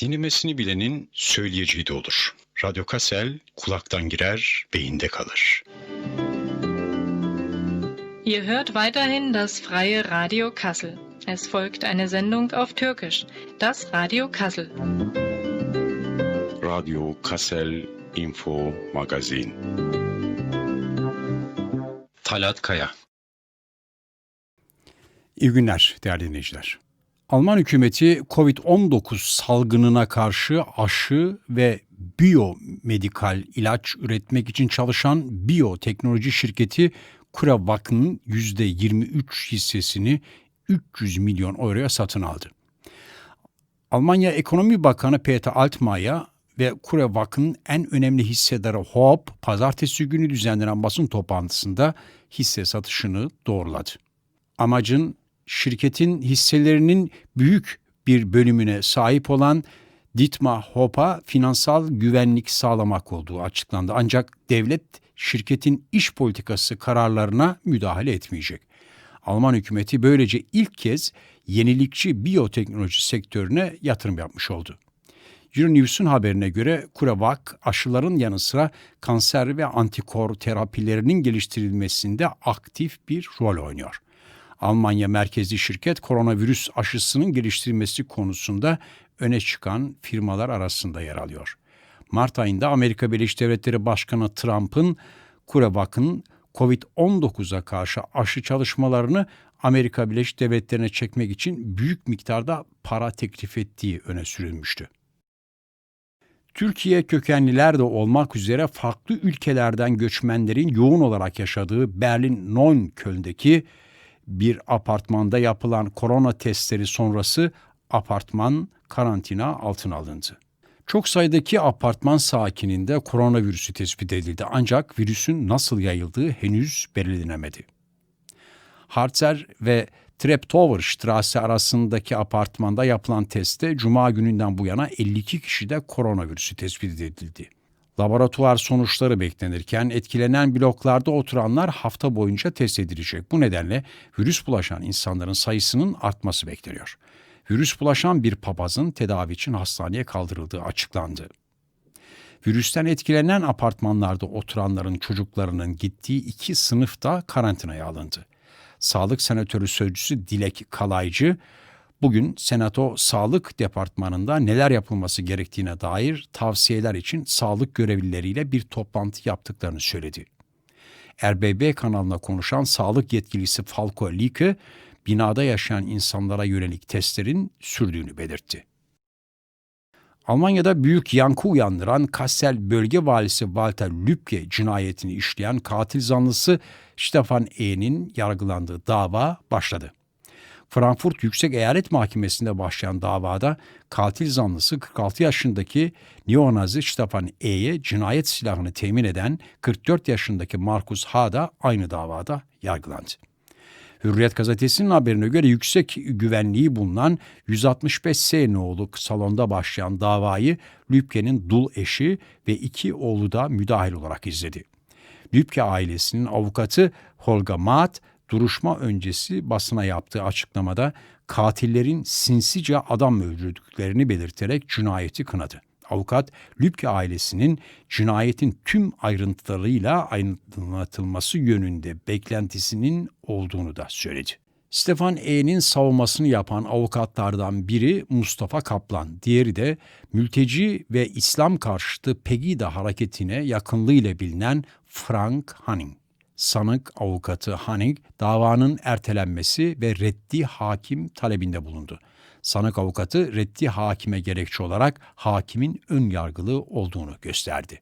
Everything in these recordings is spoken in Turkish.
Dinlemesini bilenin söyleyeceği de olur. Radyo Kassel kulaktan girer, beyinde kalır. Ihr hört weiterhin das freie Radio Kassel. Es folgt eine Sendung auf Türkisch, das Radio Kassel. Radyo Kassel Info Magazin. Talat Kaya İyi günler değerli dinleyiciler. Alman hükümeti COVID-19 salgınına karşı aşı ve biyomedikal ilaç üretmek için çalışan biyoteknoloji şirketi CureVac'ın %23 hissesini 300 milyon euroya satın aldı. Almanya Ekonomi Bakanı Peter Altmaier ve CureVac'ın en önemli hissedarı Hoop, pazartesi günü düzenlenen basın toplantısında hisse satışını doğruladı. Amacın şirketin hisselerinin büyük bir bölümüne sahip olan Ditma Hoop'a finansal güvenlik sağlamak olduğu açıklandı. Ancak devlet şirketin iş politikası kararlarına müdahale etmeyecek. Alman hükümeti böylece ilk kez yenilikçi biyoteknoloji sektörüne yatırım yapmış oldu. Euronews'un haberine göre CureVac aşıların yanı sıra kanser ve antikor terapilerinin geliştirilmesinde aktif bir rol oynuyor. Almanya merkezli şirket koronavirüs aşısının geliştirilmesi konusunda öne çıkan firmalar arasında yer alıyor. Mart ayında Amerika Birleşik Devletleri Başkanı Trump'ın CureVac'ın COVID-19'a karşı aşı çalışmalarını Amerika Birleşik Devletleri'ne çekmek için büyük miktarda para teklif ettiği öne sürülmüştü. Türkiye kökenliler de olmak üzere farklı ülkelerden göçmenlerin yoğun olarak yaşadığı Berlin Neukölln'deki bir apartmanda yapılan korona testleri sonrası apartman karantina altına alındı. Çok sayıdaki apartman sakininde koronavirüsü tespit edildi ancak virüsün nasıl yayıldığı henüz belirlenemedi. Harzer ve Treptower Strasse arasındaki apartmanda yapılan testte cuma gününden bu yana 52 kişide koronavirüsü tespit edildi. Laboratuvar sonuçları beklenirken etkilenen bloklarda oturanlar hafta boyunca test edilecek. Bu nedenle virüs bulaşan insanların sayısının artması bekleniyor. Virüs bulaşan bir papazın tedavi için hastaneye kaldırıldığı açıklandı. Virüsten etkilenen apartmanlarda oturanların çocuklarının gittiği iki sınıfta karantinaya alındı. Sağlık Senatörü Sözcüsü Dilek Kalaycı, bugün Senato Sağlık Departmanı'nda neler yapılması gerektiğine dair tavsiyeler için sağlık görevlileriyle bir toplantı yaptıklarını söyledi. RBB kanalına konuşan sağlık yetkilisi Falco Lieke, binada yaşayan insanlara yönelik testlerin sürdüğünü belirtti. Almanya'da büyük yankı uyandıran Kassel bölge valisi Walter Lübke cinayetini işleyen katil zanlısı Stefan E'nin yargılandığı dava başladı. Frankfurt Yüksek Eyalet Mahkemesi'nde başlayan davada katil zanlısı 46 yaşındaki neonazi Stefan E'ye cinayet silahını temin eden 44 yaşındaki Markus H. da aynı davada yargılandı. Hürriyet gazetesinin haberine göre yüksek güvenliği bulunan 165S nolu salonda başlayan davayı Lübke'nin dul eşi ve iki oğlu da müdahil olarak izledi. Lübke ailesinin avukatı Holga Maat, duruşma öncesi basına yaptığı açıklamada katillerin sinsice adam öldürdüklerini belirterek cinayeti kınadı. Avukat Lübke ailesinin cinayetin tüm ayrıntılarıyla aydınlatılması yönünde beklentisinin olduğunu da söyledi. Stefan E'nin savunmasını yapan avukatlardan biri Mustafa Kaplan, diğeri de mülteci ve İslam karşıtı Pegida hareketine yakınlığıyla bilinen Frank Hanning. Sanık avukatı Hanning davanın ertelenmesi ve reddi hakim talebinde bulundu. Sanık avukatı reddi hakime gerekçe olarak hakimin ön yargılı olduğunu gösterdi.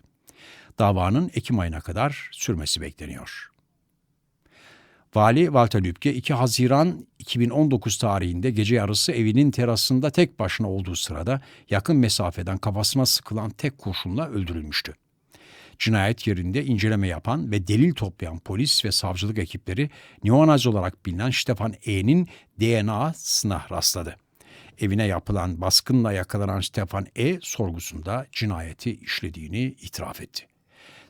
Davanın Ekim ayına kadar sürmesi bekleniyor. Vali Walter Lübke 2 Haziran 2019 tarihinde gece yarısı evinin terasında tek başına olduğu sırada yakın mesafeden kafasına sıkılan tek kurşunla öldürülmüştü. Cinayet yerinde inceleme yapan ve delil toplayan polis ve savcılık ekipleri neonazi olarak bilinen Stefan E'nin DNA'sına rastladı. Evine yapılan baskınla yakalanan Stefan E. sorgusunda cinayeti işlediğini itiraf etti.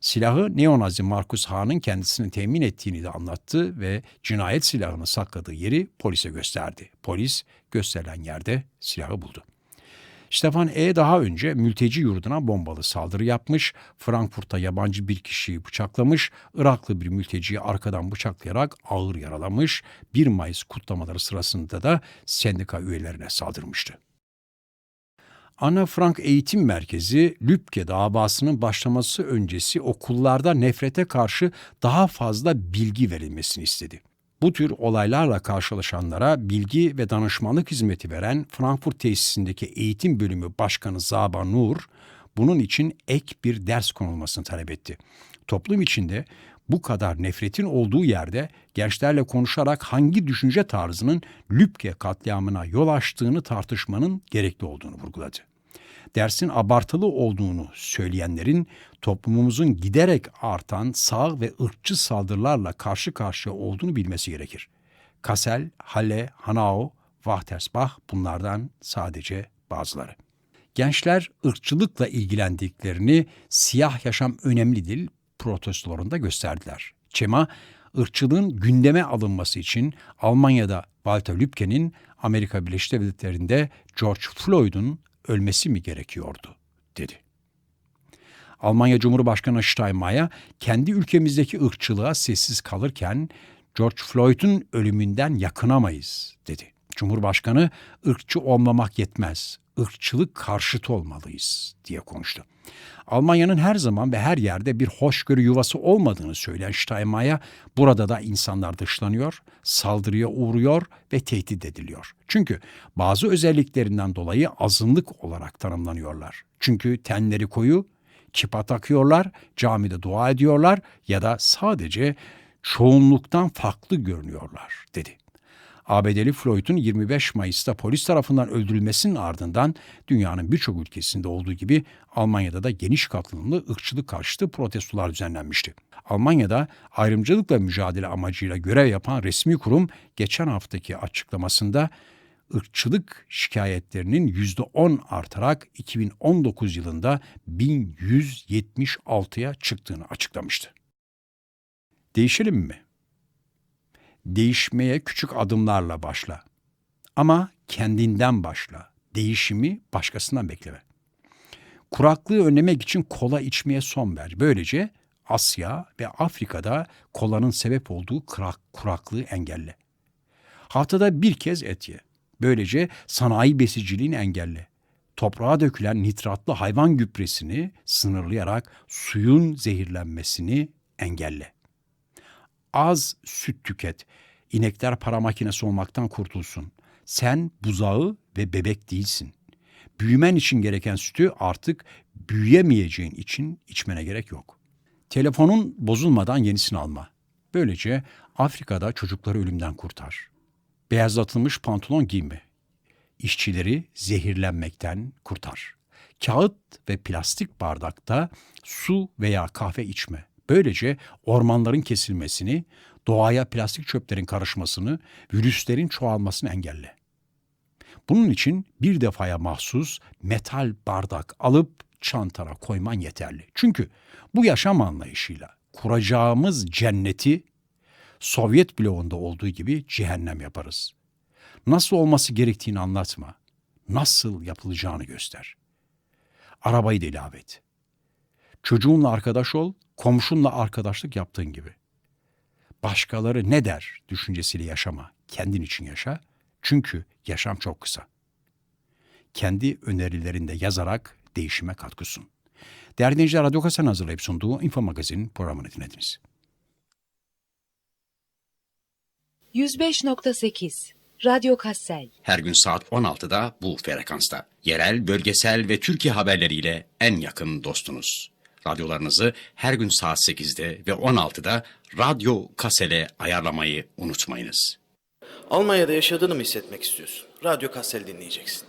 Silahı neonazi Markus Ha'nın kendisini temin ettiğini de anlattı ve cinayet silahını sakladığı yeri polise gösterdi. Polis gösterilen yerde silahı buldu. Stefan E. daha önce mülteci yurduna bombalı saldırı yapmış, Frankfurt'ta yabancı bir kişiyi bıçaklamış, Iraklı bir mülteciyi arkadan bıçaklayarak ağır yaralamış, 1 Mayıs kutlamaları sırasında da sendika üyelerine saldırmıştı. Anna Frank Eğitim Merkezi, Lübke davasının başlaması öncesi okullarda nefrete karşı daha fazla bilgi verilmesini istedi. Bu tür olaylarla karşılaşanlara bilgi ve danışmanlık hizmeti veren Frankfurt tesisindeki eğitim bölümü başkanı Zaba Nur, bunun için ek bir ders konulmasını talep etti. Toplum içinde bu kadar nefretin olduğu yerde gençlerle konuşarak hangi düşünce tarzının Lübke katliamına yol açtığını tartışmanın gerekli olduğunu vurguladı. Dersin abartılı olduğunu söyleyenlerin toplumumuzun giderek artan sağ ve ırkçı saldırılarla karşı karşıya olduğunu bilmesi gerekir. Kassel, Halle, Hanau, Wachtersbach bunlardan sadece bazıları. Gençler ırkçılıkla ilgilendiklerini siyah yaşam önemlidir protestolarında gösterdiler. Çema, ırkçılığın gündeme alınması için Almanya'da Walter Lübke'nin, Amerika Birleşik Devletleri'nde George Floyd'un ölmesi mi gerekiyordu, dedi. Almanya Cumhurbaşkanı Steinmeier kendi ülkemizdeki ırkçılığa sessiz kalırken George Floyd'un ölümünden yakınamayız, dedi. Cumhurbaşkanı ırkçı olmamak yetmez, ırkçılık karşıtı olmalıyız diye konuştu. Almanya'nın her zaman ve her yerde bir hoşgörü yuvası olmadığını söyleyen Steinmeier, burada da insanlar dışlanıyor, saldırıya uğruyor ve tehdit ediliyor. Çünkü bazı özelliklerinden dolayı azınlık olarak tanımlanıyorlar. Çünkü tenleri koyu, kipa takıyorlar, camide dua ediyorlar ya da sadece çoğunluktan farklı görünüyorlar, dedi. ABD'li Floyd'un 25 Mayıs'ta polis tarafından öldürülmesinin ardından dünyanın birçok ülkesinde olduğu gibi Almanya'da da geniş katılımlı ırkçılık karşıtı protestolar düzenlenmişti. Almanya'da ayrımcılıkla mücadele amacıyla görev yapan resmi kurum geçen haftaki açıklamasında ırkçılık şikayetlerinin %10 artarak 2019 yılında 1176'ya çıktığını açıklamıştı. Değişelim mi? Değişmeye küçük adımlarla başla. Ama kendinden başla. Değişimi başkasından bekleme. Kuraklığı önlemek için kola içmeye son ver. Böylece Asya ve Afrika'da kolanın sebep olduğu kurak, kuraklığı engelle. Haftada bir kez et ye. Böylece sanayi besiciliğini engelle. Toprağa dökülen nitratlı hayvan gübresini sınırlayarak suyun zehirlenmesini engelle. Az süt tüket. İnekler para makinesi olmaktan kurtulsun. Sen buzağı ve bebek değilsin. Büyümen için gereken sütü artık büyüyemeyeceğin için içmene gerek yok. Telefonun bozulmadan yenisini alma. Böylece Afrika'da çocukları ölümden kurtar. Beyazlatılmış pantolon giyme. İşçileri zehirlenmekten kurtar. Kağıt ve plastik bardakta su veya kahve içme. Böylece ormanların kesilmesini, doğaya plastik çöplerin karışmasını, virüslerin çoğalmasını engelle. Bunun için bir defaya mahsus metal bardak alıp çantana koyman yeterli. Çünkü bu yaşam anlayışıyla kuracağımız cenneti Sovyet bloğunda olduğu gibi cehennem yaparız. Nasıl olması gerektiğini anlatma. Nasıl yapılacağını göster. Arabayı da ilave et. Çocuğunla arkadaş ol, komşunla arkadaşlık yaptığın gibi. Başkaları ne der düşüncesiyle yaşama. Kendin için yaşa. Çünkü yaşam çok kısa. Kendi önerilerinde yazarak değişime katkı sun. Değerli dinleyiciler, Radyo Kasan hazırlayıp sunduğu Info Magazin programını dinlediniz. 105.8 Radyo Kassel Her gün saat 16'da bu frekansta. Yerel, bölgesel ve Türkiye haberleriyle en yakın dostunuz. Radyolarınızı her gün saat 8'de ve 16'da Radyo Kasel'e ayarlamayı unutmayınız. Almanya'da yaşadığını mı hissetmek istiyorsun? Radyo Kassel dinleyeceksin.